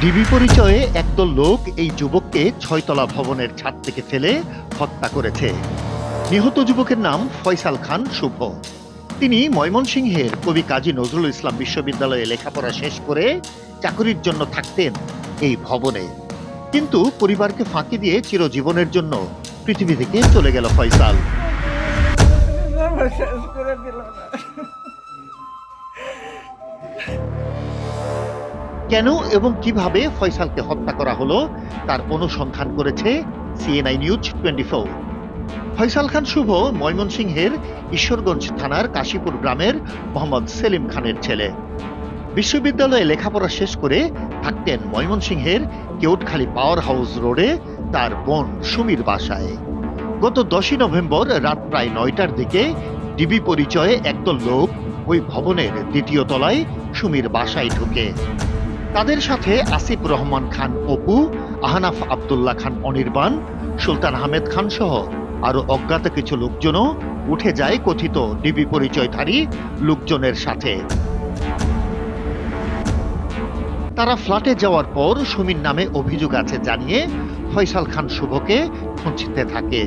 DB পরিচয়ে একদল লোক এই যুবককে ছয়তলা ভবনের ছাদ থেকে ফেলে হত্যা করেছে। নিহত যুবকের নাম ফয়সাল খান শুভ। তিনি ময়মনসিংহের কবি কাজী নজরুল ইসলাম বিশ্ববিদ্যালয়ে লেখাপড়া শেষ করে চাকরির জন্য থাকতেন এই ভবনে। কিন্তু পরিবারকে ফাঁকি দিয়ে চিরজীবনের জন্য পৃথিবী থেকে চলে গেল ফয়সাল। কেন এবং কীভাবে ফয়সালকে হত্যা করা হলো, তার অনুসন্ধান করেছে CNI news twenty four Faisal Khan Shuvo ময়মনসিংহের ঈশ্বরগঞ্জ থানার কাশীপুর গ্রামের মোহাম্মদ সেলিম খানের ছেলে। বিশ্ববিদ্যালয়ে লেখাপড়া শেষ করে থাকতেন ময়মনসিংহের কেউটখালী পাওয়ার হাউস রোডে তার বোন সুমির বাসায়। গত দশই নভেম্বর রাত প্রায় নয়টার দিকে ডিবি পরিচয়ে একদল লোক ওই ভবনের দ্বিতীয় তলায় সুমির বাসায় ঢুকে। তাদের সাথে আসিফ রহমান খান অপু, আহনাফ আবদুল্লাহ খান অনির্বাণ, সুলতান আহমেদ খান সহ আরও অজ্ঞাত কিছু লোকজনও উঠে যায় কথিত ডিবি পরিচয়ধারী লোকজনের সাথে। তারা ফ্ল্যাটে যাওয়ার পর সুমির নামে অভিযোগ আছে জানিয়ে ফয়সাল খান শুভকে খুঁজতে থাকে।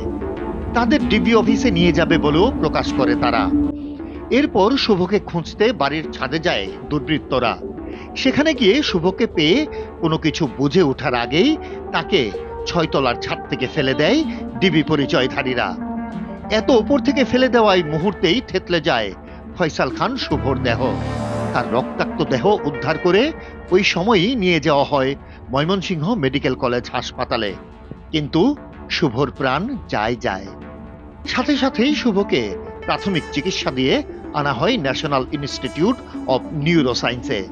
তাদের ডিবি অফিসে নিয়ে যাবে বলেও প্রকাশ করে তারা। এরপর শুভকে খুঁজতে বাড়ির ছাদে যায় দুর্বৃত্তরা। সেখানে গিয়ে শুভকে পেয়ে কোনো কিছু বুঝে ওঠার আগেই তাকে ছয়তলার ছাদ থেকে ফেলে দেয় ডিবি পরিচয়ধারীরা। এত উপর থেকে ফেলে দেওয়ায় মুহূর্তেই থেতলে যায় ফয়সাল খান শুভর দেহ। তার রক্তাক্ত দেহ উদ্ধার করে ওই সময়ই নিয়ে যাওয়া হয় ময়মনসিংহ মেডিকেল কলেজ হাসপাতালে। কিন্তু শুভর প্রাণ যায় যায়। সাথে সাথেই শুভকে প্রাথমিক চিকিৎসা দিয়ে আনা হয় ন্যাশনাল ইনস্টিটিউট অব নিউরোসায়েন্সে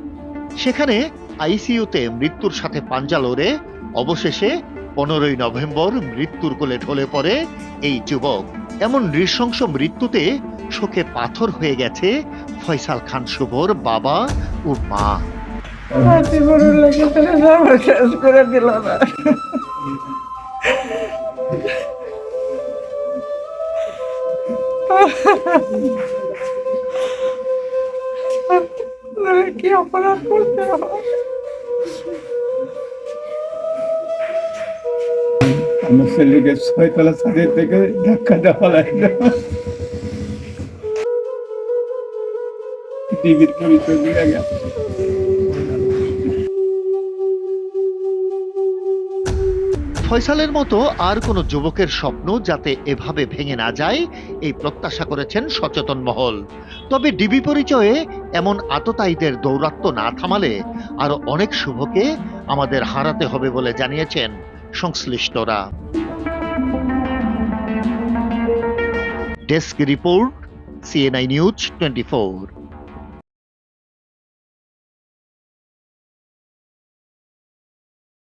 সেখানে আইসিইউতে মৃত্যুর সাথে পাঞ্জা লড়ে অবশেষে পনেরোই নভেম্বর মৃত্যুর কোলে ঢলে পড়ে এই যুবক। এমন নৃশংস মৃত্যুতে শোকে পাথর হয়ে গেছে ফয়সাল খান শুভর বাবা ও মা। দিল না। আপনারা কি অপরাধ করতে আমার ছেলেকে ছয়তলা ছাদের থেকে ধাক্কা দেওয়া লাগল টিভির পরিচয় দিয়ে গেছে। ফয়সালের মতো আর কোনো যুবকের স্বপ্ন যাতে এভাবে ভেঙে না যায়, এই প্রত্যাশা করেছেন সচেতন মহল। তবে ডিবি পরিচয়ে এমন আততায়ীদের দৌরাত্ম না থামালে আরও অনেক শুভকে আমাদের হারাতে হবে বলে জানিয়েছেন সংশ্লিষ্টরা। Desk report, CNI news twenty